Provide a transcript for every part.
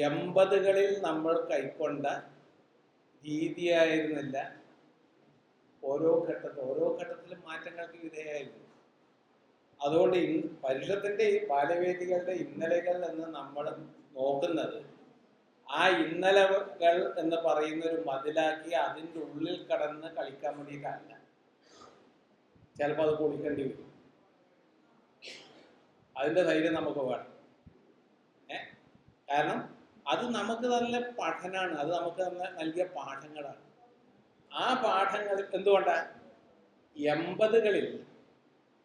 എൺപതുകളിൽ നമ്മൾ കൈക്കൊണ്ട രീതിയായിരുന്നില്ല. ഓരോ ഘട്ടത്തിൽ ഓരോ ഘട്ടത്തിലും മാറ്റങ്ങൾക്ക് വിധേയമായിരുന്നു. അതുകൊണ്ട് പരിഷത്തിന്റെ ഈ ബാലവേദികളുടെ ഇന്നലകൾ എന്ന് നമ്മൾ നോക്കുന്നത് ആ ഇന്നലകൾ എന്ന് പറയുന്ന ഒരു മതിലാക്കി അതിന്റെ ഉള്ളിൽ കടന്ന് കളിക്കാൻ വേണ്ടിയിട്ടല്ല. ചിലപ്പോൾ അത് പൊളിക്കേണ്ടി വരും. അതിന്റെ ധൈര്യം നമുക്ക് വേണം. ഏ? കാരണം അത് നമുക്ക് നല്ല പഠനമാണ് അത് നമുക്ക് തന്നെ നൽകിയ പാഠങ്ങളാണ്. ആ പാഠങ്ങൾ എന്തുകൊണ്ടാണ് എൺപതുകളിൽ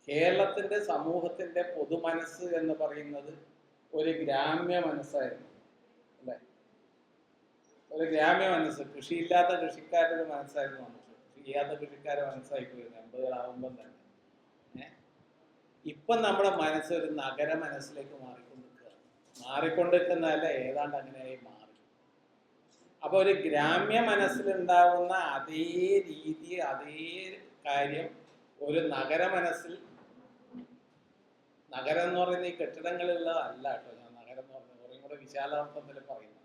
കേരളത്തിന്റെ സമൂഹത്തിന്റെ പൊതുമനസ്സ് എന്ന് പറയുന്നത് ഒരു ഗ്രാമ്യ മനസ്സായിരുന്നു. അല്ലേ? ഒരു ഗ്രാമ്യ മനസ്സ്. കൃഷിയില്ലാത്ത കൃഷിക്കാരുടെ മനസ്സായിരുന്നു നമുക്ക് കൃഷി ചെയ്യാത്ത കൃഷിക്കാരെ മനസ്സായി പോയിരുന്നു എൺപതുകളാവുമ്പം തന്നെ? ഇപ്പം നമ്മുടെ മനസ്സ് ഒരു നഗര മനസ്സിലേക്ക് മാറിക്കൊണ്ടിരിക്കുന്നതല്ല ഏതാണ്ട് അങ്ങനെയായി മാറി. അപ്പൊ ഒരു ഗ്രാമ്യ മനസ്സിലുണ്ടാവുന്ന അതേ രീതി അതേ കാര്യം ഒരു നഗര മനസ്സിൽ നഗരം എന്ന് പറയുന്ന ഈ കെട്ടിടങ്ങളുള്ളതല്ല കേട്ടോ ഞാൻ നഗരം എന്ന് പറഞ്ഞത്. കുറേ കൂടെ വിശാലാർത്ഥത്തിൽ പറയുന്നത്.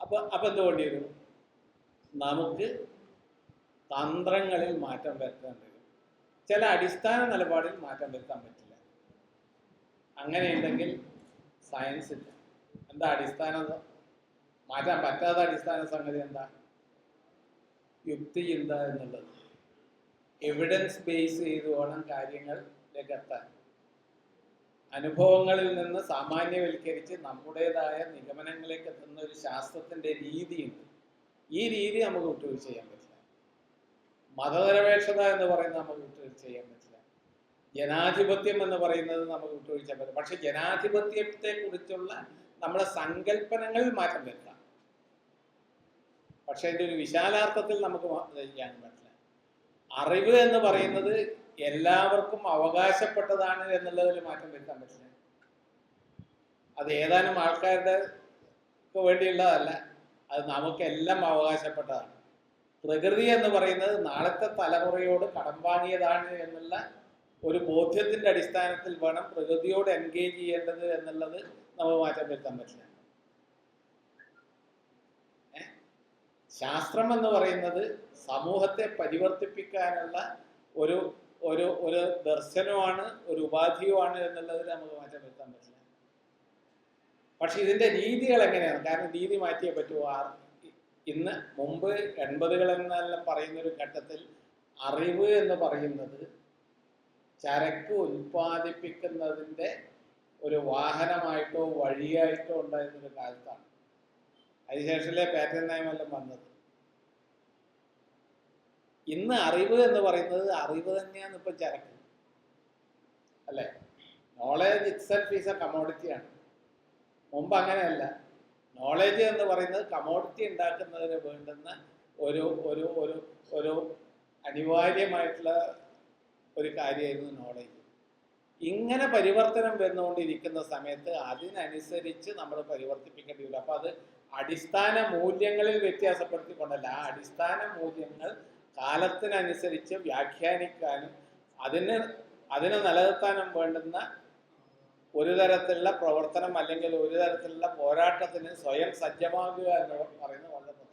അപ്പൊ അപ്പൊ എന്ത് വേണ്ടി വരും? നമുക്ക് തന്ത്രങ്ങളിൽ മാറ്റം വരുത്തേണ്ടി വരും. ചില അടിസ്ഥാന നിലപാടിൽ മാറ്റം വരുത്താൻ പറ്റില്ല. അങ്ങനെയുണ്ടെങ്കിൽ സയൻസ് ഇല്ല. എന്താ അടിസ്ഥാന മാറ്റാൻ പറ്റാത്ത അടിസ്ഥാന സംഗതി എന്താ? യുക്തി ചിന്ത എന്നുള്ളത്. എവിഡൻസ് ബേസ് ചെയ്ത് വേണം കാര്യങ്ങളിലേക്ക് അനുഭവങ്ങളിൽ നിന്ന് സാമാന്യവൽക്കരിച്ച് നമ്മുടേതായ നിഗമനങ്ങളിലേക്ക് എത്തുന്ന ഒരു ശാസ്ത്രത്തിന്റെ രീതിയുണ്ട്. ഈ രീതി നമുക്ക് വിട്ടുവീഴ്ച ചെയ്യാൻ പറ്റില്ല. മതനിരപേക്ഷത എന്ന് പറയുന്നത് നമുക്ക് വിട്ടുവീഴ്ച ചെയ്യാൻ പറ്റില്ല. ജനാധിപത്യം എന്ന് പറയുന്നത് നമുക്ക് വിട്ടുവീഴ്ച പറ്റും പക്ഷെ ജനാധിപത്യത്തെ കുറിച്ചുള്ള നമ്മുടെ സങ്കല്പനങ്ങളിൽ മാറ്റം വരുത്താം. പക്ഷെ അതിന്റെ ഒരു വിശാലാർത്ഥത്തിൽ നമുക്ക് ചെയ്യാൻ പറ്റില്ല. അറിവ് എന്ന് പറയുന്നത് എല്ലാവർക്കും അവകാശപ്പെട്ടതാണ് എന്നുള്ളതിൽ മാറ്റം വരുത്താൻ പറ്റില്ല. അത് ഏതാനും ആൾക്കാരുടെ ക്ക് വേണ്ടിയുള്ളതല്ല. അത് നമുക്കെല്ലാം അവകാശപ്പെട്ടതാണ്. പ്രകൃതി എന്ന് പറയുന്നത് നാളത്തെ തലമുറയോട് കടം വാങ്ങിയതാണ് എന്നുള്ള ഒരു ബോധ്യത്തിന്റെ അടിസ്ഥാനത്തിൽ വേണം പ്രകൃതിയോട് എൻഗേജ് ചെയ്യേണ്ടത് എന്നുള്ളത് നമുക്ക് മാറ്റം വരുത്താൻ പറ്റില്ല? ശാസ്ത്രം എന്ന് പറയുന്നത് സമൂഹത്തെ പരിവർത്തിപ്പിക്കാനുള്ള ഒരു ഒരു ഒരു ദർശനമാണ് ഒരു ഉപാധിയുമാണ് എന്നുള്ളതിൽ നമുക്ക് മാറ്റം വരുത്താൻ പറ്റില്ല. പക്ഷെ ഇതിന്റെ രീതികൾ എങ്ങനെയാണ്? കാരണം രീതി മാറ്റിയേ പറ്റുമോ ഇന്ന് മുമ്പ് എൺപതുകൾ എന്നെല്ലാം പറയുന്ന ഒരു ഘട്ടത്തിൽ അറിവ് എന്ന് പറയുന്നത് ചരക്ക് ഉൽപ്പാദിപ്പിക്കുന്നതിന്റെ ഒരു വാഹനമായിട്ടോ വഴിയായിട്ടോ ഉണ്ടായിരുന്ന ഒരു കാലത്താണ്. അതിനുശേഷമല്ലേ പാറ്റേൺ നയമെല്ലാം വന്നത്. ഇന്ന് അറിവ് എന്ന് പറയുന്നത് അറിവ് തന്നെയാണ് ഇപ്പം ചരക്ക്. അല്ലേ? നോളേജ് ഇറ്റ്സെൽഫ് ഈസ് എ കമോഡിറ്റിയാണ് മുമ്പ് അങ്ങനെയല്ല. നോളേജ് എന്ന് പറയുന്നത് കമോഡിറ്റി ഉണ്ടാക്കുന്നതിന് വേണ്ടുന്ന ഒരു ഒരു ഒരു ഒരു അനിവാര്യമായിട്ടുള്ള ഒരു കാര്യമായിരുന്നു നോളേജ് ഇങ്ങനെ പരിവർത്തനം വന്നുകൊണ്ടിരിക്കുന്ന സമയത്ത് അതിനനുസരിച്ച് നമ്മൾ പരിവർത്തിപ്പിക്കേണ്ടി വരും. അപ്പൊ അത് അടിസ്ഥാന മൂല്യങ്ങളിൽ വ്യത്യാസപ്പെടുത്തിക്കൊണ്ടല്ല. ആ അടിസ്ഥാന മൂല്യങ്ങൾ കാലത്തിനനുസരിച്ച് വ്യാഖ്യാനിക്കാനും അതിന് അതിനെ നിലനിർത്താനും വേണ്ടുന്ന ഒരു തരത്തിലുള്ള പ്രവർത്തനം അല്ലെങ്കിൽ ഒരു തരത്തിലുള്ള പോരാട്ടത്തിന് സ്വയം സജ്ജമാകുക എന്ന് പറയുന്നത് വളരെ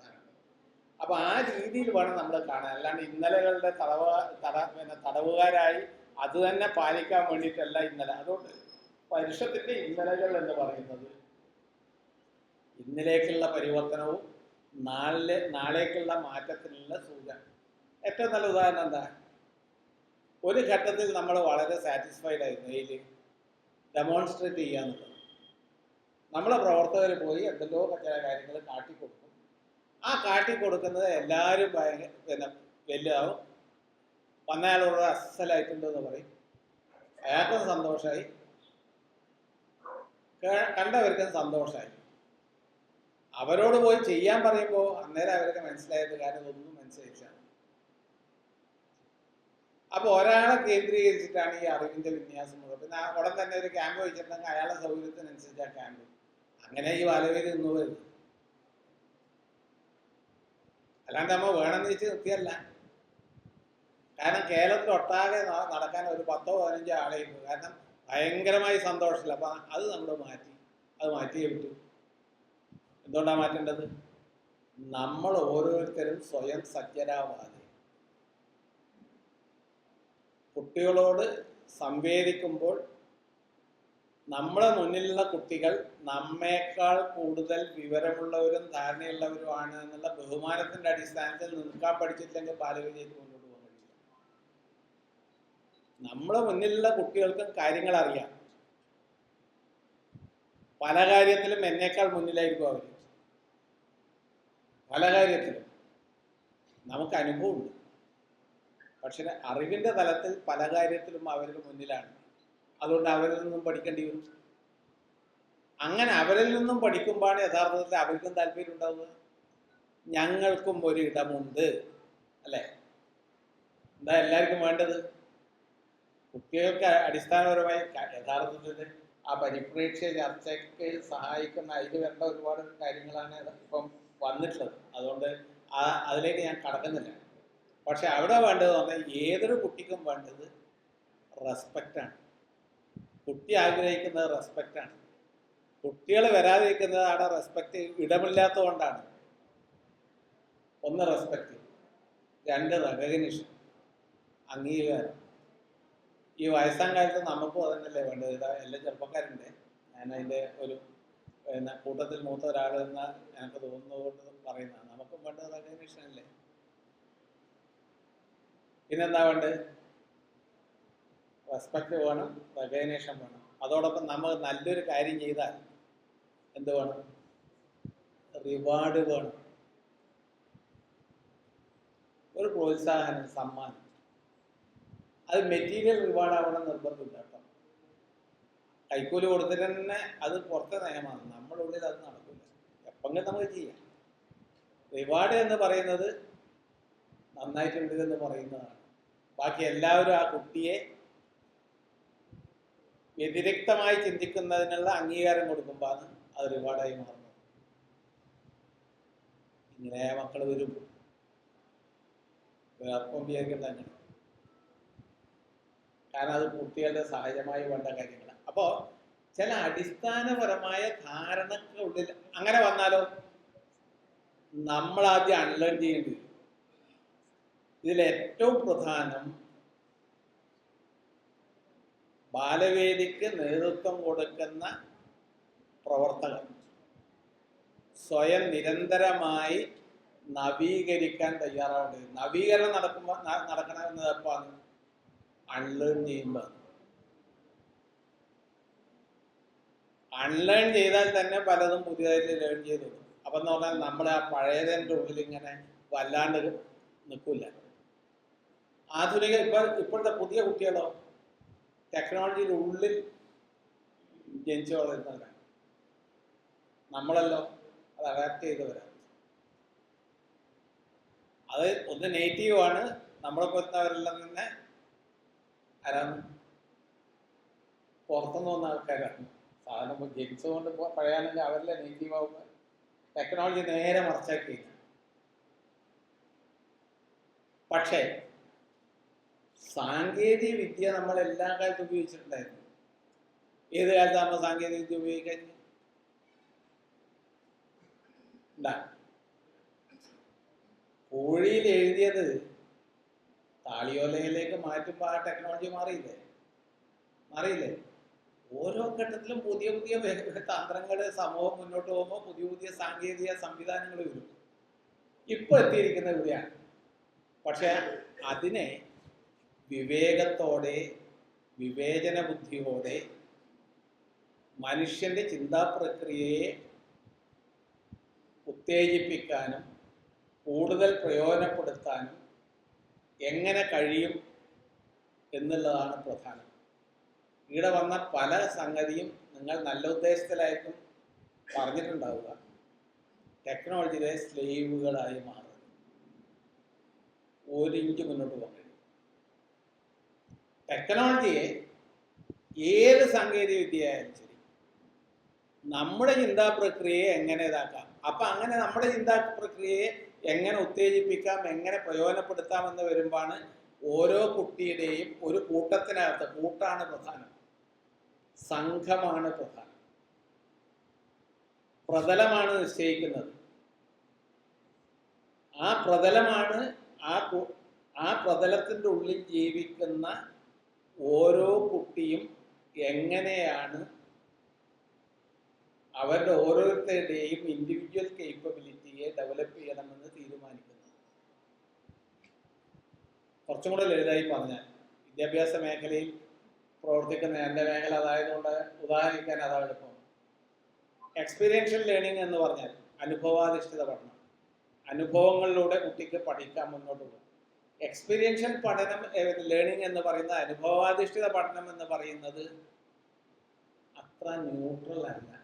പ്രധാനമാണ് അപ്പൊ ആ രീതിയിൽ വേണം നമ്മൾ കാണാൻ. അല്ലാണ്ട് ഇന്നലകളുടെ തടവ തട പിന്നെ തടവുകാരായി അത് തന്നെ പാലിക്കാൻ വേണ്ടിയിട്ടല്ല ഇന്നലെ. അതുകൊണ്ട് പരുഷത്തിന്റെ ഇന്നലകൾ എന്ന് പറയുന്നത് ഇന്നിലേക്കുള്ള പരിവർത്തനവും നാളിലെ നാളേക്കുള്ള മാറ്റത്തിനുള്ള സൂചന. ഏറ്റവും നല്ല ഉദാഹരണം എന്താ? ഒരു ഘട്ടത്തിൽ നമ്മൾ വളരെ സാറ്റിസ്ഫൈഡ് ആയിരുന്നു. ഇതിൽ ഡെമോൺസ്ട്രേറ്റ് ചെയ്യാന്നുള്ളത്. നമ്മളെ പ്രവർത്തകർ പോയി എന്തെല്ലോ ചില കാര്യങ്ങൾ കാട്ടിക്കൊടുക്കും ആ കാട്ടി കൊടുക്കുന്നത് എല്ലാവരും ഭയങ്കര പിന്നെ വലുതാവും. വന്നയാളോട് അസലായിട്ടുണ്ടെന്ന് പറയും. അയാൾക്കും സന്തോഷമായി കണ്ടവർക്കും സന്തോഷമായി അവരോട് പോയി ചെയ്യാൻ പറയുമ്പോൾ അന്നേരം അവർക്ക് മനസ്സിലായത് കാരണം ഒന്നും മനസ്സിലായില്ല. അപ്പൊ ഒരാളെ കേന്ദ്രീകരിച്ചിട്ടാണ് ഈ അറിവിന്റെ വിന്യാസം ഉള്ളത്. പിന്നെ ഉടൻ തന്നെ ഒരു ക്യാമ്പ് വെച്ചിട്ടുണ്ടെങ്കിൽ അയാളെ സൗകര്യത്തിനനുസരിച്ച് ആ ക്യാമ്പ് അങ്ങനെ ഈ വലവേരി നിന്ന് വരുന്നു അല്ലാണ്ട് നമ്മ വേണമെന്ന് വെച്ച് നിർത്തിയല്ല. കാരണം കേരളത്തിൽ ഒട്ടാകെ നടക്കാൻ ഒരു പത്തോ പതിനഞ്ചോ ആളെ കാരണം ഭയങ്കരമായി സന്തോഷമില്ല അപ്പൊ അത് നമ്മൾ മാറ്റി അത് മാറ്റിയേ പറ്റൂ എന്തുകൊണ്ടാണ് മാറ്റേണ്ടത്? നമ്മൾ ഓരോരുത്തരും സ്വയം സജ്ജരാവാതെ. കുട്ടികളോട് സംവേദിക്കുമ്പോൾ നമ്മുടെ മുന്നിലുള്ള കുട്ടികൾ നമ്മേക്കാൾ കൂടുതൽ വിവരമുള്ളവരും ധാരണയുള്ളവരുമാണ് എന്നുള്ള ബഹുമാനത്തിന്റെ അടിസ്ഥാനത്തിൽ നിൽക്കാൻ പഠിച്ചിട്ടില്ലെങ്കിൽ ബാലവിജയത്തിൽ മുന്നോട്ട് പോകാൻ കഴിയില്ല. നമ്മുടെ മുന്നിലുള്ള കുട്ടികൾക്കും കാര്യങ്ങൾ അറിയാം. പല കാര്യത്തിലും എന്നേക്കാൾ മുന്നിലായിരിക്കും അവർ പല കാര്യത്തിലും. നമുക്ക് അനുഭവമുണ്ട്. പക്ഷെ അറിവിന്റെ തലത്തിൽ പല കാര്യത്തിലും അവരുടെ മുന്നിലാണ്. അതുകൊണ്ട് അവരിൽ നിന്നും പഠിക്കേണ്ടി വരും. അങ്ങനെ അവരിൽ നിന്നും പഠിക്കുമ്പോഴാണ് യഥാർത്ഥത്തിൽ അവർക്കും താല്പര്യം ഉണ്ടാവുന്നത് ഞങ്ങൾക്കും ഒരു ഇടമുണ്ട് അല്ലേ? എന്താ എല്ലാവർക്കും വേണ്ടത്? കുട്ടികൾക്ക് അടിസ്ഥാനപരമായി യഥാർത്ഥത്തിൽ ആ പരിപ്രേക്ഷ്യ ചർച്ചയ്ക്ക് സഹായിക്കുന്ന അതിൽ വരേണ്ട ഒരുപാട് കാര്യങ്ങളാണ് ഇപ്പം വന്നിട്ടുള്ളത്. അതുകൊണ്ട് ആ അതിലേക്ക് ഞാൻ കടക്കുന്നില്ല. പക്ഷെ അവിടെ വേണ്ടത് പറഞ്ഞാൽ ഏതൊരു കുട്ടിക്കും വേണ്ടത് റെസ്പെക്റ്റാണ് കുട്ടി ആഗ്രഹിക്കുന്നത് റെസ്പെക്റ്റാണ് കുട്ടികൾ വരാതിരിക്കുന്നത് അവിടെ റെസ്പെക്റ്റ് ഇടമില്ലാത്തതുകൊണ്ടാണ്. ഒന്ന് റെസ്പെക്റ്റ് രണ്ട് റെക്കഗ്നിഷൻ അംഗീകാരം. ഈ വയസ്സാം കാലത്ത് നമുക്കും അതന്നല്ലേ വേണ്ടത്. എല്ലാ ചെറുപ്പക്കാരുണ്ട്. ഞാൻ അതിന്റെ ഒരു പിന്നെ കൂട്ടത്തിൽ മൂത്ത ഒരാൾ എന്ന് എനിക്ക് തോന്നുന്നതുകൊണ്ട് പറയുന്നതാണ്. നമുക്കും വേണ്ടത് റെക്കഗ്നിഷൻ അല്ലേ പിന്നെന്താ വേണ്ടത്? റെസ്പെക്റ്റ് വേണം റെക്കഗ്നേഷൻ വേണം. അതോടൊപ്പം നമ്മൾ നല്ലൊരു കാര്യം ചെയ്താൽ എന്ത് വേണം? റിവാർഡ് വേണം. ഒരു പ്രോത്സാഹനം സമ്മാനം. അത് മെറ്റീരിയൽ റിവാർഡ് ആവണം നിർബന്ധമില്ല കേട്ടോ. കൈക്കൂലി കൊടുത്തിട്ട് തന്നെ അത് പുറത്തെ നിയമമാണ്. നമ്മളുള്ളിൽ അത് നടക്കില്ല. എപ്പെങ്കിലും നമ്മൾ ചെയ്യാം. റിവാർഡ് എന്ന് പറയുന്നത് നന്നായിട്ടുണ്ട് എന്ന് പറയുന്നതാണ്. ബാക്കി എല്ലാവരും ആ കുട്ടിയെ വ്യതിരിക്തമായി ചിന്തിക്കുന്നതിനുള്ള അംഗീകാരം കൊടുക്കുമ്പോഴാണ് അത് റിവാർഡായി മാറുന്നത്. ഇങ്ങനെ മക്കൾ വരും വേർപ്പം അങ്ങനെ കാരണം അത് കുട്ടികളുടെ സഹജമായി വേണ്ട കാര്യങ്ങളാണ്. അപ്പോൾ ചില അടിസ്ഥാനപരമായ ധാരണകളുള്ളിൽ അങ്ങനെ വന്നാലോ? നമ്മൾ ആദ്യം അൺലേൺ ചെയ്യേണ്ടി വരും. ഇതിൽ ഏറ്റവും പ്രധാനം ബാലവേദിക്ക് നേതൃത്വം കൊടുക്കുന്ന പ്രവർത്തകർ സ്വയം നിരന്തരമായി നവീകരിക്കാൻ തയ്യാറാവേണ്ടത് നവീകരണം നടക്കുമ്പോൾ നടക്കണമെന്നത് എപ്പാണ്? അൺലേൺ ചെയ്യുമ്പോൾ അൺലേൺ ചെയ്താൽ തന്നെ പലതും പുതിയതായിട്ട് ലേൺ ചെയ്തു അപ്പം എന്ന് പറഞ്ഞാൽ നമ്മുടെ ആ പഴയതിന്റെ ഉള്ളിൽ ഇങ്ങനെ വല്ലാണ്ട് നിൽക്കില്ല ആധുനിക ഇപ്പം ഇപ്പോഴത്തെ പുതിയ കുട്ടികളോ? ടെക്നോളജിയുടെ ഉള്ളിൽ ജനിച്ചു വളരുന്നവരാണ് നമ്മളല്ലോ അത് അഡാപ്റ്റ് ചെയ്തവരാണ്. അത് ഒന്ന് നെഗറ്റീവ് ആണ്. നമ്മളെ പോലത്തവരെല്ലാം തന്നെ ആരാണ് പുറത്തുനിന്ന് വന്ന ആൾക്കാരാണ്. സാധാരണ ജനിച്ചതുകൊണ്ട് പോ- പഴയാണെങ്കിൽ നെഗറ്റീവ് ആവുമ്പോൾ ടെക്നോളജി നേരെ മറച്ചാക്കി പക്ഷേ സാങ്കേതിക വിദ്യ നമ്മൾ എല്ലാ കാലത്തും ഉപയോഗിച്ചിട്ടുണ്ടായിരുന്നു. ഏത് കാലത്താണ് നമ്മൾ സാങ്കേതിക വിദ്യ ഉപയോഗിക്കാൻ കോഴിയിൽ എഴുതിയത് താളിയോലയിലേക്ക് മാറ്റുമ്പോൾ ആ ടെക്നോളജി മാറിയില്ലേ? മാറിയില്ലേ? ഓരോ ഘട്ടത്തിലും പുതിയ പുതിയ തന്ത്രങ്ങൾ സമൂഹം മുന്നോട്ട് പോകുമ്പോൾ പുതിയ പുതിയ സാങ്കേതിക സംവിധാനങ്ങൾ വരും ഇപ്പൊ എത്തിയിരിക്കുന്ന ഇവിടെയാണ്. പക്ഷെ അതിനെ വിവേകത്തോടെ വിവേചന ബുദ്ധിയോടെ മനുഷ്യന്റെ ചിന്താ പ്രക്രിയയെ ഉത്തേജിപ്പിക്കാനും കൂടുതൽ പ്രയോജനപ്പെടുത്താനും എങ്ങനെ കഴിയും എന്നുള്ളതാണ് പ്രധാനം. ഇവിടെ വന്ന പല സംഗതിയും നിങ്ങൾ നല്ല ഉദ്ദേശത്തിലായിരിക്കും പറഞ്ഞിട്ടുണ്ടാവുക. ടെക്നോളജിയിലെ സ്ലേവുകളായി മാറും ഒരു ഇഞ്ച് മുന്നോട്ട് പോകണം. ടെക്നോളജിയെ ഏത് സാങ്കേതിക വിദ്യയായാലും ശരി നമ്മുടെ ചിന്താ പ്രക്രിയയെ എങ്ങനെ ഇതാക്കാം? അപ്പൊ അങ്ങനെ നമ്മുടെ ചിന്താ പ്രക്രിയയെ എങ്ങനെ ഉത്തേജിപ്പിക്കാം? എങ്ങനെ പ്രയോജനപ്പെടുത്താം എന്ന് വരുമ്പോഴാണ് ഓരോ കുട്ടിയുടെയും ഒരു കൂട്ടത്തിനകത്ത് കൂട്ടാണ് പ്രധാനം സംഘമാണ് പ്രധാനം. പ്രതലമാണ് നിശ്ചയിക്കുന്നത്. ആ പ്രതലമാണ് ആ ആ പ്രതലത്തിന്റെ ഉള്ളിൽ ജീവിക്കുന്ന ഓരോ കുട്ടിയും എങ്ങനെയാണ് അവരുടെ ഓരോരുത്തരുടെയും ഇൻഡിവിജ്വൽ കേപ്പബിലിറ്റിയെ ഡെവലപ്പ് ചെയ്യണമെന്ന് തീരുമാനിക്കുന്നത്? കുറച്ചും കൂടെ ലളിതായി പറഞ്ഞാൽ വിദ്യാഭ്യാസ മേഖലയിൽ പ്രവർത്തിക്കുന്ന എന്റെ മേഖല അതായതുകൊണ്ട് ഉദാഹരിക്കാൻ അതാണ് എളുപ്പം. എക്സ്പീരിയൻഷ്യൽ ലേണിംഗ് എന്ന് പറഞ്ഞാൽ അനുഭവാധിഷ്ഠിത പഠനം. അനുഭവങ്ങളിലൂടെ കുട്ടിക്ക് പഠിക്കാൻ മുന്നോട്ട് പോകും എക്സ്പീരിയൻഷ്യൽ പഠനം ലേണിംഗ് എന്ന് പറയുന്ന അനുഭവാധിഷ്ഠിത പഠനം എന്ന് പറയുന്നത് അത്ര ന്യൂട്രൽ അല്ല.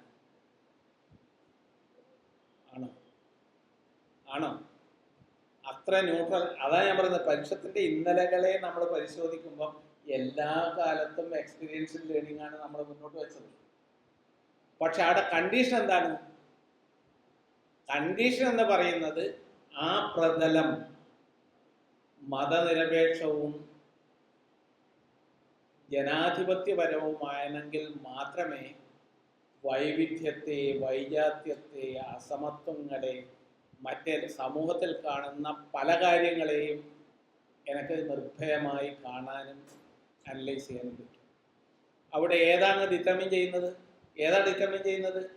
ആണോ? ആണോ? അത്ര ന്യൂട്രൽ അതാണ് ഞാൻ പറയുന്നത്. പരീക്ഷത്തിന്റെ ഇന്നലകളെ നമ്മൾ പരിശോധിക്കുമ്പോൾ എല്ലാ കാലത്തും എക്സ്പീരിയൻഷ്യൽ ലേണിംഗ് ആണ് നമ്മൾ മുന്നോട്ട് വെച്ചത്. പക്ഷെ അവിടെ കണ്ടീഷൻ എന്താണ്? കണ്ടീഷൻ എന്ന് പറയുന്നത് ആ പ്രതലം. മതനിരപേക്ഷവും ജനാധിപത്യപരവുമായെങ്കിൽ മാത്രമേ വൈവിധ്യത്തെ വൈജാത്യത്തെ അസമത്വങ്ങളെ മറ്റേ സമൂഹത്തിൽ കാണുന്ന പല കാര്യങ്ങളെയും എനിക്ക് നിർഭയമായി കാണാനും അനലൈസ് ചെയ്യാനും പറ്റും. അവിടെ ഏതാണ് ഡിറ്റർമിൻ ചെയ്യുന്നത്? ഏതാണ് ഡിറ്റർമിൻ ചെയ്യുന്നത്?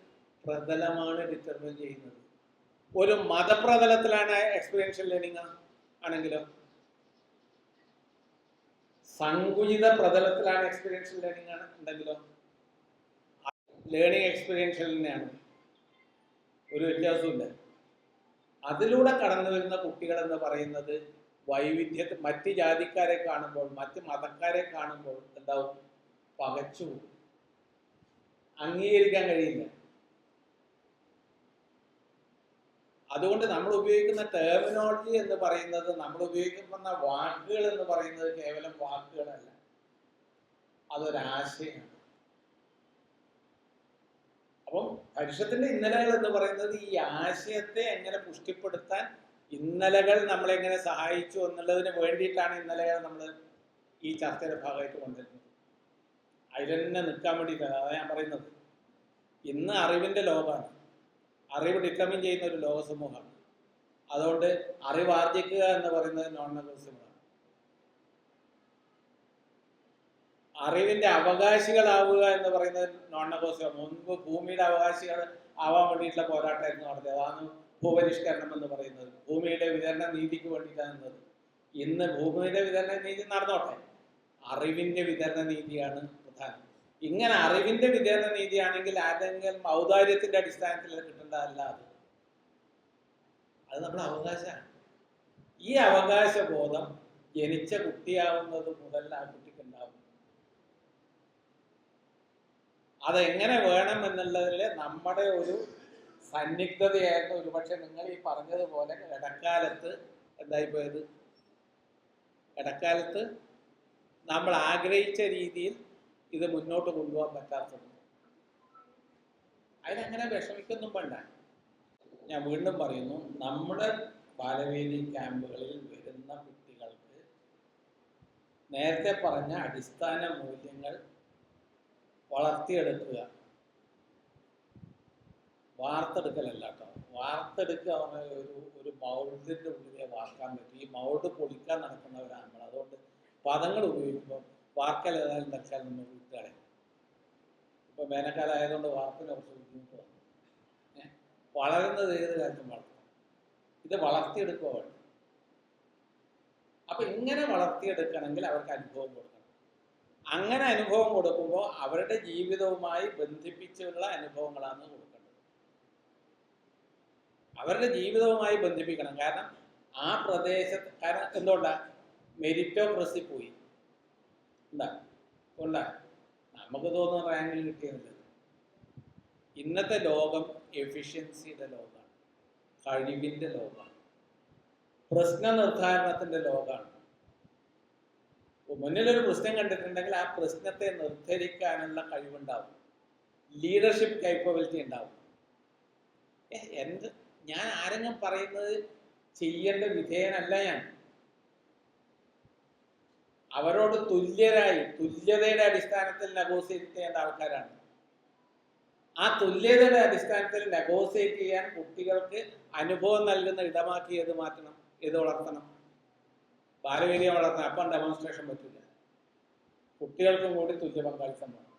പ്രതലമാണ് ഡിറ്റർമിൻ ചെയ്യുന്നത്. ഒരു മതപ്രതലത്തിലാണ് എക്സ്പീരിയൻഷ്യൽ ലേണിംഗ് ആണെങ്കിലോ? സങ്കുചിത പ്രതലത്തിലാണ് എക്സ്പീരിയൻഷ്യൽ ലേണിംഗ് ആണ് ഉണ്ടെങ്കിലോ? ലേണിംഗ് എക്സ്പീരിയൻഷ്യൽ തന്നെയാണ്. ഒരു വ്യത്യാസമില്ല അതിലൂടെ കടന്നു വരുന്ന കുട്ടികൾ എന്ന് പറയുന്നത് വൈവിധ്യ മറ്റ് ജാതിക്കാരെ കാണുമ്പോൾ മറ്റ് മതക്കാരെ കാണുമ്പോൾ എന്താവും? പകച്ചു പോകും. അംഗീകരിക്കാൻ കഴിയില്ല. അതുകൊണ്ട് നമ്മൾ ഉപയോഗിക്കുന്ന ടെർമിനോളജി എന്ന് പറയുന്നത് നമ്മൾ ഉപയോഗിക്കുന്ന വാക്കുകൾ എന്ന് പറയുന്നത് കേവലം വാക്കുകളല്ല. അതൊരാശയമാണ് അപ്പം പരിഷത്തിന്റെ ഇന്നലകൾ എന്ന് പറയുന്നത് ഈ ആശയത്തെ എങ്ങനെ പുഷ്ടിപ്പെടുത്താൻ ഇന്നലകൾ നമ്മളെങ്ങനെ സഹായിച്ചു എന്നുള്ളതിന് വേണ്ടിയിട്ടാണ് ഇന്നലകൾ നമ്മൾ ഈ ചർച്ചയുടെ ഭാഗമായിട്ട് കൊണ്ടുവരുന്നത്. അതിൽ തന്നെ നിൽക്കാൻ വേണ്ടിയിട്ടാണ്. അതാണ് ഞാൻ പറയുന്നത്. ഇന്ന് അറിവിന്റെ ലോകമാണ്. അറിവ് ഡിറ്റർമിൻ ചെയ്യുന്ന ഒരു ലോക സമൂഹമാണ് അതുകൊണ്ട് അറിവ് ആർജിക്കുക എന്ന് പറയുന്നത് നോൺ നെഗോസിയബിളാണ് അറിവിന്റെ അവകാശികളാവുക എന്ന് പറയുന്നത് നോൺ നെഗോസിയബിൾ മുൻപ് ഭൂമിയുടെ അവകാശികൾ ആവാൻ വേണ്ടിയിട്ടുള്ള പോരാട്ടമായിരുന്നു നടത്തിയത്. അതാണ് ഭൂപരിഷ്കരണം എന്ന് പറയുന്നത്. ഭൂമിയുടെ വിതരണ നീതിക്ക് വേണ്ടിയിട്ടാണ് ഇന്ന് ഭൂമിയുടെ വിതരണ നീതി നടന്നോട്ടെ. അറിവിന്റെ വിതരണ നീതിയാണ് ഇങ്ങനെ അറിവിന്റെ വിതരണ നീതിയാണെങ്കിൽ ആരെങ്കിലും ഔദാര്യത്തിന്റെ അടിസ്ഥാനത്തിൽ കിട്ടേണ്ടതല്ല അത്. നമ്മുടെ അവകാശമാണ്. ഈ അവകാശ ബോധം ജനിച്ച കുട്ടിയാവുന്നത് മുതൽ ആ കുട്ടിക്ക് ഉണ്ടാവും. അതെങ്ങനെ വേണം എന്നുള്ളതിൽ നമ്മുടെ ഒരു സന്നിഗ്ധതയായിരുന്നു. ഒരുപക്ഷെ നിങ്ങൾ ഈ പറഞ്ഞതുപോലെ ഇടക്കാലത്ത് എന്തായിപ്പോയത്? ഇടക്കാലത്ത് നമ്മൾ ആഗ്രഹിച്ച രീതിയിൽ ഇത് മുന്നോട്ട് കൊണ്ടുപോകാൻ പറ്റാത്തത്. അതിനങ്ങനെ വിഷമിക്കൊന്നും വേണ്ട. ഞാൻ വീണ്ടും പറയുന്നു നമ്മുടെ ബാലവേദി ക്യാമ്പുകളിൽ വരുന്ന കുട്ടികൾക്ക് നേരത്തെ പറഞ്ഞ അടിസ്ഥാന മൂല്യങ്ങൾ വളർത്തിയെടുക്കുക. വാർത്തെടുക്കലല്ല കേട്ടോ വാർത്തെടുക്കുക ഒരു ഒരു മൗൾഡിന്റെ ഉള്ളിലെ വാർക്കാൻ പറ്റും ഈ മൗൾഡ് പൊളിക്കാൻ നടക്കുന്നവരാണ് നമ്മൾ. അതുകൊണ്ട് പദങ്ങൾ ഉപയോഗിക്കുമ്പോൾ വാർക്കൽ ഏതായാലും തച്ചാൽ നമ്മൾ വിട്ടുകളെ ഇപ്പൊ വേനൽക്കാലം ആയതുകൊണ്ട് വാർപ്പിന് കുറച്ച് ബുദ്ധിമുട്ട് വന്നു? വളരുന്നത് ഏത് കാലത്തും വളർത്തും. ഇത് വളർത്തിയെടുക്കുക വേണം അപ്പൊ ഇങ്ങനെ വളർത്തിയെടുക്കണമെങ്കിൽ അവർക്ക് അനുഭവം കൊടുക്കണം. അങ്ങനെ അനുഭവം കൊടുക്കുമ്പോൾ അവരുടെ ജീവിതവുമായി ബന്ധിപ്പിച്ചുള്ള അനുഭവങ്ങളാണ് കൊടുക്കേണ്ടത്. അവരുടെ ജീവിതവുമായി ബന്ധിപ്പിക്കണം. കാരണം ആ പ്രദേശത്ത് കാരണം എന്തുകൊണ്ടാണ് മെരിറ്റോക്രസി പോയി. കൊണ്ടാ നമുക്ക് തോന്നുന്ന റാങ്കിൽ കിട്ടിയതല്ല. ഇന്നത്തെ ലോകം എഫിഷ്യൻസിയുടെ ലോകമാണ് കഴിവിന്റെ ലോകമാണ് പ്രശ്ന നിർദ്ധാരണത്തിന്റെ ലോകമാണ് മുന്നിലൊരു പ്രശ്നം കണ്ടിട്ടുണ്ടെങ്കിൽ ആ പ്രശ്നത്തെ നിർദ്ധരിക്കാനുള്ള കഴിവുണ്ടാവും. ലീഡർഷിപ്പ് കേപ്പബിലിറ്റി ഉണ്ടാവും. എന്ത്? ഞാൻ ആരെങ്കിലും പറയുന്നത് ചെയ്യേണ്ട വിധേയനല്ല ഞാൻ. അവരോട് തുല്യരായി തുല്യതയുടെ അടിസ്ഥാനത്തിൽ നെഗോസിയേറ്റ് ചെയ്യേണ്ട ആൾക്കാരാണ്. ആ തുല്യതയുടെ അടിസ്ഥാനത്തിൽ നെഗോസിയേറ്റ് ചെയ്യാൻ കുട്ടികൾക്ക് അനുഭവം നൽകുന്ന ഇടമാക്കി ഏത് മാറ്റണം? ഏത് വളർത്തണം? ബാലവേദിയെ വളർത്തണം. അപ്പം ഡെമോൺസ്ട്രേഷൻ പറ്റില്ല കുട്ടികൾക്കും കൂടി തുല്യ പങ്കാളിത്തം വേണം.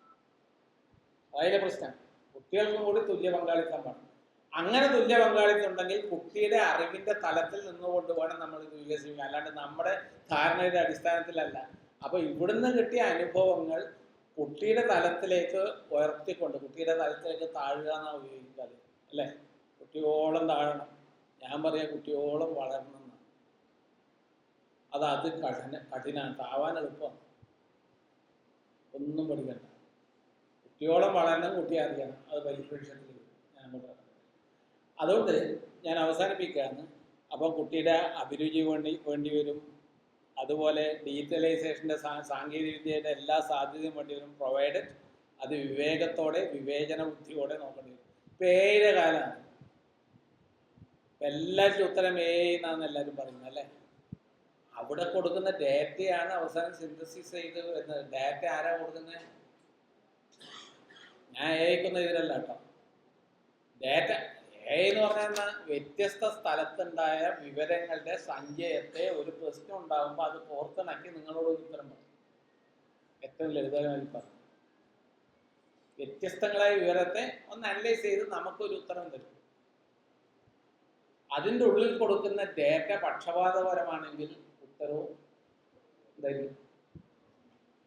അതിലെ പ്രശ്നം. കുട്ടികൾക്കും കൂടി തുല്യ പങ്കാളിത്തം വേണം. അങ്ങനെ തുല്യ പങ്കാളിത്തം ഉണ്ടെങ്കിൽ കുട്ടിയുടെ അറിവിന്റെ തലത്തിൽ നിന്നുകൊണ്ട് വേണം നമ്മൾ ഇത് വികസിപ്പിക്കാൻ. അല്ലാണ്ട് നമ്മുടെ ധാരണയുടെ അടിസ്ഥാനത്തിലല്ല. അപ്പൊ ഇവിടുന്ന് കിട്ടിയ അനുഭവങ്ങൾ കുട്ടിയുടെ തലത്തിലേക്ക് ഉയർത്തിക്കൊണ്ട് കുട്ടിയുടെ തലത്തിലേക്ക് താഴുക എന്നാണ് ഉപയോഗിക്കാറ് അല്ലേ? കുട്ടിയോളം താഴണം. ഞാൻ പറയാം കുട്ടിയോളം വളരണം എന്നാണ്. അത് അത് കഠിന കഠിനാണ്. താവാൻ എളുപ്പമാണ്. ഒന്നും പഠിക്കണ്ട. കുട്ടിയോളം വളരണം കുട്ടി അറിയണം. അത് പരീക്ഷത്തിൽ ഞാൻ അങ്ങോട്ട് പറഞ്ഞു. അതുകൊണ്ട് ഞാൻ അവസാനിപ്പിക്കുകയാണ്. അപ്പോൾ കുട്ടിയുടെ അഭിരുചി വേണ്ടി വേണ്ടി വരും. അതുപോലെ ഡിജിറ്റലൈസേഷന്റെ സാങ്കേതിക വിദ്യയുടെ എല്ലാ സാധ്യതയും വേണ്ടി വരും. പ്രൊവൈഡഡ് അത് വിവേകത്തോടെ വിവേചന ബുദ്ധിയോടെ നോക്കേണ്ടി വരും. ഇപ്പം കാലമാണ്. ഇപ്പം എല്ലാവരും ഉത്തരം ഏന്നാന്ന് എല്ലാവരും പറയുന്നത് അല്ലേ? അവിടെ കൊടുക്കുന്ന ഡാറ്റയാണ് അവസാനം സിന്തസിസ് ചെയ്ത് വരുന്നത് ഡാറ്റ ആരാ കൊടുക്കുന്നത് ഞാൻ ഏക്കുന്ന ഇതിലല്ല കേട്ടോ. ഡാറ്റ എന്ന് പറഞ്ഞാൽ വ്യത്യസ്ത സ്ഥലത്തുണ്ടായ വിവരങ്ങളുടെ സഞ്ചയത്തെ ഒരു പ്രശ്നം ഉണ്ടാകുമ്പോൾ അത് പുറത്തിണക്കി നിങ്ങളോട് ഉത്തരം പറയും. ഏറ്റവും ലളിതമായി പറഞ്ഞു. വ്യത്യസ്തങ്ങളായ വിവരത്തെ ഒന്ന് അനലൈസ് ചെയ്ത് നമുക്കൊരു ഉത്തരം തരും. അതിന്റെ ഉള്ളിൽ കൊടുക്കുന്ന ഡേറ്റ പക്ഷപാതപരമാണെങ്കിൽ ഉത്തരവും എന്തായിരിക്കും?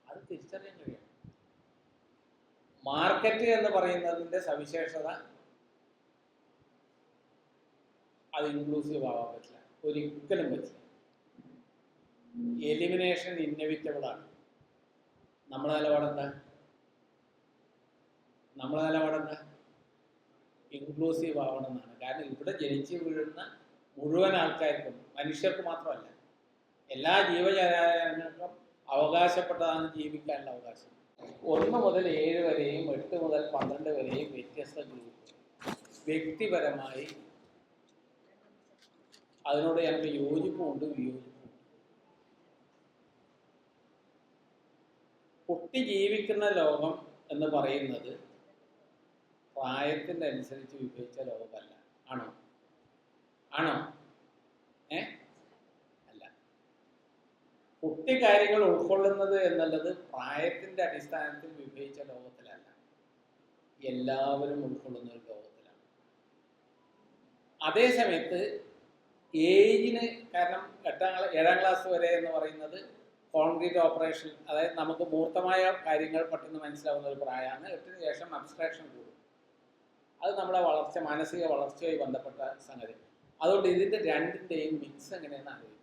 അത് തിരിച്ചറിയാൻ കഴിയും മാർക്കറ്റ് എന്ന് പറയുന്നതിന്റെ സവിശേഷത അത് ഇൻക്ലൂസീവ് ആവാൻ പറ്റില്ല. ഒരിക്കലും പറ്റില്ല. എലിമിനേഷൻ ഇന്നവിറ്റബിൾ ആണ്. നമ്മളെ നിലപാടെന്താ നമ്മളെ നിലപാടെന്താ ഇൻക്ലൂസീവ് ആവണം എന്നാണ് കാരണം ഇവിടെ ജനിച്ച് വീഴുന്ന മുഴുവൻ ആൾക്കാർക്കും മനുഷ്യർക്ക് മാത്രമല്ല എല്ലാ ജീവജാലങ്ങൾക്കും അവകാശപ്പെട്ടതാണ് ജീവിക്കാനുള്ള അവകാശം. ഒന്ന് മുതൽ ഏഴ് വരെയും എട്ട് മുതൽ പന്ത്രണ്ട് വരെയും വ്യത്യസ്ത ഗ്രൂപ്പ് വ്യക്തിപരമായി അതിനോട് ഞങ്ങൾക്ക് യോജിപ്പുമുണ്ട് വിയോജിപ്പുമുണ്ട് കുട്ടി ജീവിക്കുന്ന ലോകം എന്ന് പറയുന്നത് പ്രായത്തിന്റെ അനുസരിച്ച് വിഭജിച്ച ലോകമല്ല. ആണോ? ആണോ? ഏ? അല്ല. കുട്ടി കാര്യങ്ങൾ ഉൾക്കൊള്ളുന്നത് എന്നുള്ളത് പ്രായത്തിന്റെ അടിസ്ഥാനത്തിൽ വിഭജിച്ച ലോകത്തിലല്ല. എല്ലാവരും ഉൾക്കൊള്ളുന്ന ഒരു ലോകത്തിലാണ്. അതേ സമയത്ത് ഏജിന് കാരണം എട്ടാം ഏഴാം ക്ലാസ് വരെ എന്ന് പറയുന്നത് കോൺക്രീറ്റ് ഓപ്പറേഷൻ അതായത് നമുക്ക് മൂർത്തമായ കാര്യങ്ങൾ പെട്ടെന്ന് മനസ്സിലാവുന്ന ഒരു പ്രായമാണ് എട്ടിന് ശേഷം അബ്സ്ട്രാക്ഷൻ കൂടും. അത് നമ്മുടെ വളർച്ച മാനസിക വളർച്ചയുമായി ബന്ധപ്പെട്ട സംഗതി. അതുകൊണ്ട് ഇതിന്റെ രണ്ടിന്റെയും മിക്സ് എങ്ങനെയെന്ന് ആലോചിക്കണം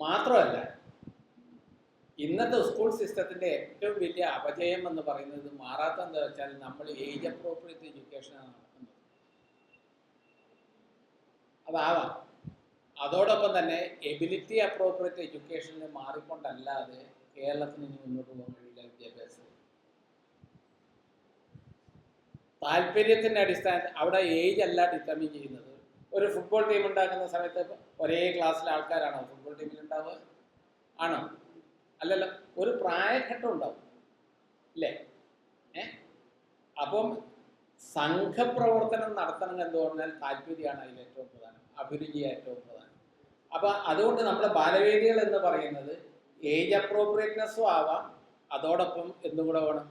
മാത്രമല്ല ഇന്നത്തെ സ്കൂൾ സിസ്റ്റത്തിന്റെ ഏറ്റവും വലിയ അപജയം എന്ന് പറയുന്നത് മാറാത്ത എന്താ വെച്ചാൽ നമ്മൾ ഏജ് അപ്രോപ്രിയറ്റ് എഡ്യൂക്കേഷനാണ് നടക്കുന്നത് അതാവാം. അതോടൊപ്പം തന്നെ എബിലിറ്റി അപ്രോപ്രിയറ്റ് എഡ്യൂക്കേഷനിൽ മാറിക്കൊണ്ടല്ലാതെ കേരളത്തിന് ഇനി മുന്നോട്ട് പോകാൻ കഴിയില്ല വിദ്യാഭ്യാസം. താല്പര്യത്തിന്റെ അടിസ്ഥാനത്തിൽ അവിടെ ഏജ് അല്ല ഡിറ്റർമിൻ ചെയ്യുന്നത്. ഒരു ഫുട്ബോൾ ടീം ഉണ്ടാക്കുന്ന സമയത്ത് ഒരേ ക്ലാസ്സിലെ ആൾക്കാരാണോ? ഫുട്ബോൾ ടീമിൽ ഉണ്ടാവുക? ആണോ? അല്ലല്ല ഒരു പ്രായഘട്ടം ഉണ്ടാവും. അല്ലേ ഏ? അപ്പം സംഘപ്രവർത്തനം നടത്തണം എന്ന് പറഞ്ഞാൽ താല്പര്യമാണ് അതിൽ ഏറ്റവും പ്രധാനം. അഭിരുചി ഏറ്റവും പ്രധാനം അപ്പൊ അതുകൊണ്ട് നമ്മുടെ ബാലവേദികൾ എന്ന് പറയുന്നത് ഏജ് അപ്രോപ്രിയറ്റ്നെസ്സും ആവാം അതോടൊപ്പം എന്തുകൂടെ വേണം.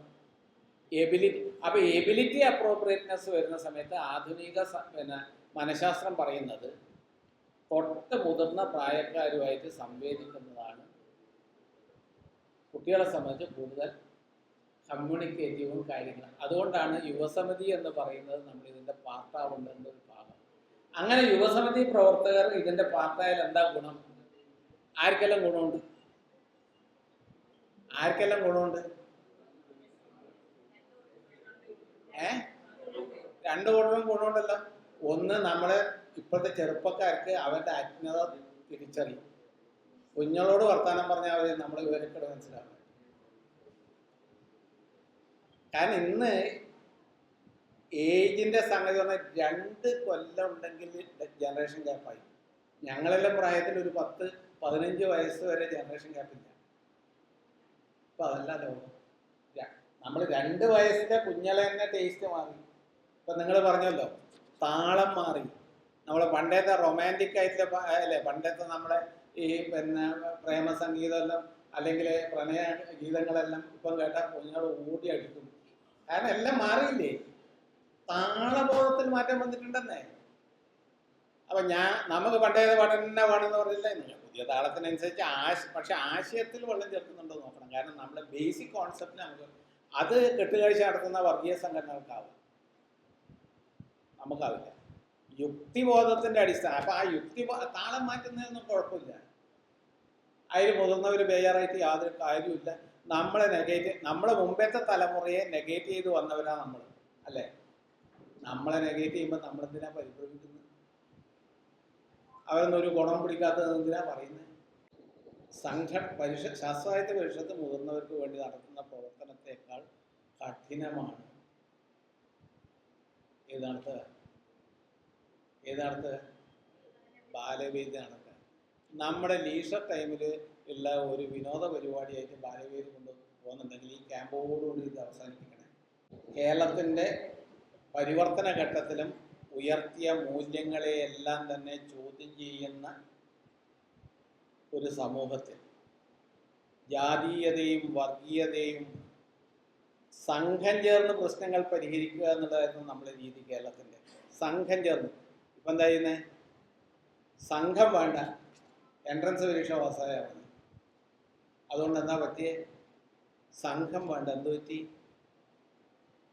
എബിലിറ്റി അപ്പൊ എബിലിറ്റി അപ്രോപ്രിയറ്റ്നെസ് വരുന്ന സമയത്ത് ആധുനിക പിന്നെ മനഃശാസ്ത്രം പറയുന്നത് തൊട്ട് മുതിർന്ന പ്രായക്കാരുമായിട്ട് സംവേദിക്കുന്നതാണ്. കുട്ടികളെ സംബന്ധിച്ച് കൂടുതൽ കമ്മ്യൂണിക്കേറ്റീവും കാര്യങ്ങളും. അതുകൊണ്ടാണ് യുവസമിതി എന്ന് പറയുന്നത് നമ്മൾ ഇതിന്റെ പാർട്ടാവേണ്ടുന്ന ഒരു ഭാഗം അങ്ങനെ യുവസമിതി പ്രവർത്തകർ ഇതിന്റെ പാർട്ടായാൽ എന്താ ഗുണം? ആർക്കെല്ലാം ഗുണമുണ്ട്? ആർക്കെല്ലാം ഗുണമുണ്ട്? ഏ? രണ്ട് ഗുണവും ഗുണമുണ്ടല്ലോ. ഒന്ന് നമ്മളെ ഇപ്പോഴത്തെ ചെറുപ്പക്കാർക്ക് അവരുടെ അജ്ഞത തിരിച്ചറിയും. കുഞ്ഞുങ്ങളോട് വർത്താനം പറഞ്ഞാൽ അവർ നമ്മളെ വിവരക്കേട് മനസ്സിലാക്കും. കാരണം ഇന്ന് ഏജിന്റെ സംഗതി പറഞ്ഞാൽ രണ്ട് കൊല്ലം ഉണ്ടെങ്കിൽ ജനറേഷൻ ഗ്യാപ്പായി ഞങ്ങളെല്ലാം പ്രായത്തിൽ ഒരു പത്ത് പതിനഞ്ച് വയസ്സ് വരെ ജനറേഷൻ ഗ്യാപ്പില്ല ഇപ്പൊ അതല്ല ലോകം നമ്മൾ രണ്ട് വയസ്സിലെ കുഞ്ഞളെ തന്നെ ടേസ്റ്റ് മാറി. ഇപ്പൊ നിങ്ങൾ പറഞ്ഞല്ലോ താളം മാറി. നമ്മളെ പണ്ടത്തെ റൊമാന്റിക് ആയിട്ടുള്ള അല്ലേ പണ്ടത്തെ നമ്മളെ ഈ പിന്നെ പ്രേമ സംഗീതമെല്ലാം അല്ലെങ്കിൽ പ്രണയ ഗീതങ്ങളെല്ലാം ഇപ്പം കേട്ടാൽ കുഞ്ഞുങ്ങൾ ഓടി അടിക്കും. കാരണം എല്ലാം മാറിയില്ലേ? താളബോധത്തിൽ മാറ്റം വന്നിട്ടുണ്ടെന്നേ. അപ്പൊ ഞാൻ നമുക്ക് പണ്ടേത് പാട്ട് തന്നെ പാടെന്ന് പറഞ്ഞില്ല പുതിയ താളത്തിനനുസരിച്ച് ആശ പക്ഷെ ആശയത്തിൽ വെള്ളം ചേർക്കുന്നുണ്ടോ നോക്കണം. കാരണം നമ്മുടെ ബേസിക് കോൺസെപ്റ്റ് നമുക്ക് അത് കെട്ടുകാഴ്ച നടത്തുന്ന വർഗീയ സംഘടനകൾക്കാവും. നമുക്കാവില്ല യുക്തിബോധത്തിന്റെ അടിസ്ഥാനം. അപ്പൊ ആ യുക്തി താളം മാറ്റുന്നതൊന്നും കുഴപ്പമില്ല. അതിൽ മുതിർന്നവർ ബേജാറായിട്ട് യാതൊരു കാര്യമില്ല നമ്മളെ നെഗേറ്റ് നമ്മളെ മുമ്പത്തെ തലമുറയെ നെഗേറ്റ് ചെയ്ത് വന്നവരാണ് നമ്മൾ അല്ലേ? നമ്മളെ നെഗേറ്റ് ചെയ്യുമ്പോൾ നമ്മളെന്തിനാ പരിഭ്രമിക്കുന്നത്? അവരൊന്നും ഒരു ഗുണം പിടിക്കാത്തത് എന്തിനാ പറയുന്നത് സംഘ പരിഷ ശാസ്ത്രായത്തെ പരിഷത്ത് മുതിർന്നവർക്ക് വേണ്ടി നടത്തുന്ന പ്രവർത്തനത്തെക്കാൾ കഠിനമാണ്. ഏതാണത്? ഏതാണത്? ബാലവേദി നമ്മുടെ ലീഷർ ടൈമിൽ ഉള്ള ഒരു വിനോദ പരിപാടിയായിട്ട് ബാലവേദി കൊണ്ട് പോകുന്നുണ്ടെങ്കിൽ ഈ ക്യാമ്പോടുകൂടി ഇത് അവസാനിപ്പിക്കണേ. കേരളത്തിന്റെ പരിവർത്തന ഘട്ടത്തിലും ഉയർത്തിയ മൂല്യങ്ങളെയെല്ലാം തന്നെ ചോദ്യം ചെയ്യുന്ന ഒരു സമൂഹത്തിൽ. ജാതീയതയും വർഗീയതയും സംഘം ചേർന്ന് പ്രശ്നങ്ങൾ പരിഹരിക്കുക എന്നുള്ളതായിരുന്നു നമ്മുടെ രീതി കേരളത്തിന്റെ. സംഘം ചേർന്ന്. ഇപ്പം എന്താ ചെയ്യുന്നത് സംഘം വേണ്ട. എൻട്രൻസ് പരീക്ഷ പാസ്സായാൽ അതുകൊണ്ട് എന്താ പറ്റിയേ? സംഘം വേണ്ട. എന്ത് പറ്റി?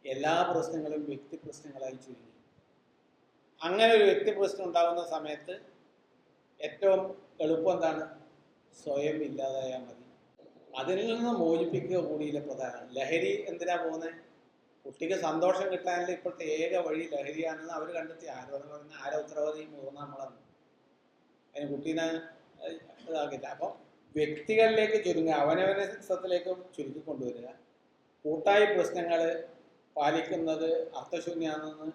എല്ലാ പ്രശ്നങ്ങളും വ്യക്തി പ്രശ്നങ്ങളായി ചുരുങ്ങി. അങ്ങനെ ഒരു വ്യക്തി പ്രശ്നം ഉണ്ടാകുന്ന സമയത്ത് ഏറ്റവും എളുപ്പം എന്താണ്? സ്വയം ഇല്ലാതായാൽ മതി. അതിൽ നിന്ന് മോചിപ്പിക്കുക കൂടിയില്ല പ്രധാനം. ലഹരി എന്തിനാ പോകുന്നത് കുട്ടിക്ക് സന്തോഷം കിട്ടാനുള്ള ഇപ്പോഴത്തെ ഏക വഴി ലഹരിയാണെന്ന് അവർ കണ്ടെത്തി. ആരോ പറഞ്ഞ ആരോ ഉത്തരവാദി മുതിർന്ന നമ്മളാണ്. അതിന് കുട്ടീനെ ഇതാക്കില്ല അപ്പം വ്യക്തികളിലേക്ക് ചുരുങ്ങുക അവനവനെ സ്ഥലത്തിലേക്ക് ചുരുക്കി കൊണ്ടുവരിക. കൂട്ടായ പ്രശ്നങ്ങൾ പാലിക്കുന്നത് അർത്ഥശൂന്യാണെന്ന്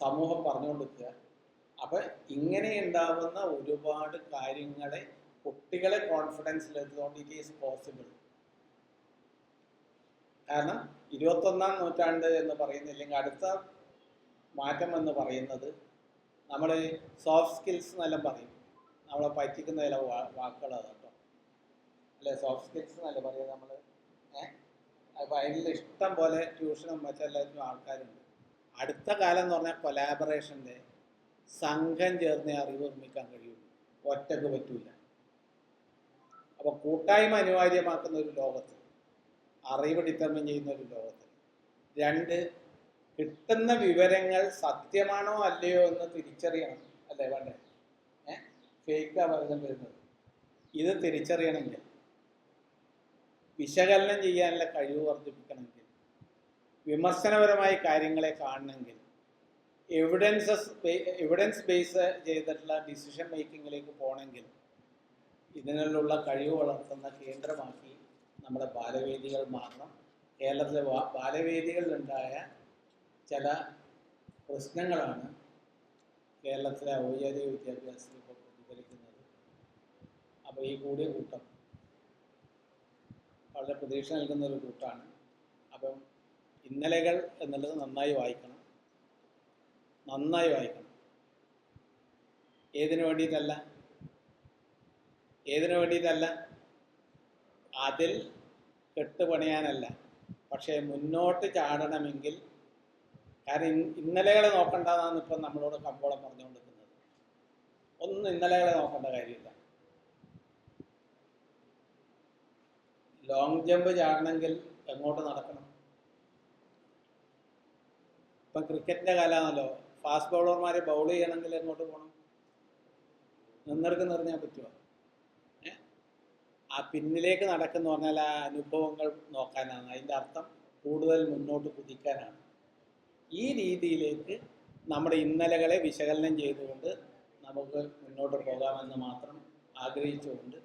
സമൂഹം പറഞ്ഞുകൊണ്ടിരിക്കുക. അപ്പം ഇങ്ങനെ ഉണ്ടാവുന്ന ഒരുപാട് കാര്യങ്ങളെ കുട്ടികളെ കോൺഫിഡൻസിലെത്തുകൊണ്ട് ഇറ്റ് ഈസ് പോസിബിൾ കാരണം ഇരുപത്തൊന്നാം നൂറ്റാണ്ട് എന്ന് പറയുന്നില്ലെങ്കിൽ അടുത്ത മാറ്റം എന്ന് പറയുന്നത് നമ്മൾ സോഫ്റ്റ് സ്കിൽസ് എന്നെല്ലാം പറയും. നമ്മളെ പറ്റിക്കുന്ന ചില വാക്കുകൾ അതാട്ടോ അല്ലെ? സോഫ്റ്റ് സ്കിൽസ് നല്ല പറയുക നമ്മൾ അപ്പോൾ ഇഷ്ടം പോലെ ട്യൂഷനും മറ്റെല്ലാത്തിനും ആൾക്കാരുണ്ട്. അടുത്ത കാലം എന്ന് പറഞ്ഞാൽ കൊലാബറേഷന്റെ സംഘം ചേർന്ന് അറിവ് നിർമ്മിക്കാൻ കഴിയും ഒറ്റയ്ക്ക് പറ്റൂല. അപ്പോൾ കൂട്ടായ്മ അനിവാര്യമാക്കുന്ന ഒരു ലോകത്ത് അറിവ് ഡിറ്റർമിൻ ചെയ്യുന്ന ഒരു ലോകത്ത് രണ്ട് കിട്ടുന്ന വിവരങ്ങൾ സത്യമാണോ അല്ലയോ എന്ന് തിരിച്ചറിയണം. അല്ലേ വേണ്ടേ? ഏഹ് ഫേക്കാ വരുന്നത്. ഇത് തിരിച്ചറിയണമെങ്കിൽ വിശകലനം ചെയ്യാനുള്ള കഴിവ് വർദ്ധിപ്പിക്കണമെങ്കിൽ വിമർശനപരമായ കാര്യങ്ങളെ കാണണമെങ്കിൽ എവിഡൻസസ് എവിഡൻസ് ബേസ് ചെയ്തിട്ടുള്ള ഡിസിഷൻ മേക്കിങ്ങിലേക്ക് പോകണമെങ്കിൽ ഇതിനുള്ള കഴിവ് വളർത്തുന്ന കേന്ദ്രമാക്കി നമ്മുടെ ബാലവേദികൾ മാറണം. കേരളത്തിലെ ബാലവേദികളിലുണ്ടായ ചില പ്രശ്നങ്ങളാണ് കേരളത്തിലെ ഔദ്യോഗിക വിദ്യാഭ്യാസത്തിൽ ഇപ്പോൾ പ്രതിഫലിക്കുന്നത്. അപ്പോൾ ഈ കൂടിയ കൂട്ടം വളരെ പ്രതീക്ഷ നൽകുന്ന ഒരു കൂട്ടാണ് അപ്പം ഇന്നലകൾ എന്നുള്ളത് നന്നായി വായിക്കണം. നന്നായി വായിക്കണം. ഏതിനു വേണ്ടിയിട്ടല്ല? ഏതിനു വേണ്ടിയിട്ടല്ല? അതിൽ കെട്ടുപണിയാനല്ല പക്ഷേ മുന്നോട്ട് ചാടണമെങ്കിൽ കാരണം ഇന്നലകളെ നോക്കണ്ടെന്നാണ് ഇപ്പം നമ്മളോട് കമ്പോളം പറഞ്ഞുകൊണ്ടിരിക്കുന്നത്. ഒന്നും ഇന്നലകളെ നോക്കേണ്ട കാര്യമില്ല. ലോങ് ജമ്പ് ചാടണമെങ്കിൽ എങ്ങോട്ട് നടക്കണം? ഇപ്പം ക്രിക്കറ്റിന്റെ കാലമാണല്ലോ ഫാസ്റ്റ് ബൗളർമാരെ ബൗൾ ചെയ്യണമെങ്കിൽ എങ്ങോട്ട് പോകണം? നിന്നെടുക്ക് നിറഞ്ഞാൽ പറ്റുമോ? ആ പിന്നിലേക്ക് നടക്കുന്ന പറഞ്ഞാൽ ആ അനുഭവങ്ങൾ നോക്കാനാണ്. അതിന്റെ അർത്ഥം കൂടുതൽ മുന്നോട്ട് കുതിക്കാനാണ്. ഈ രീതിയിലേക്ക് നമ്മുടെ ഇന്നലകളെ വിശകലനം ചെയ്തുകൊണ്ട് നമുക്ക് മുന്നോട്ട് പോകാമെന്ന് മാത്രം ആഗ്രഹിച്ചുകൊണ്ട്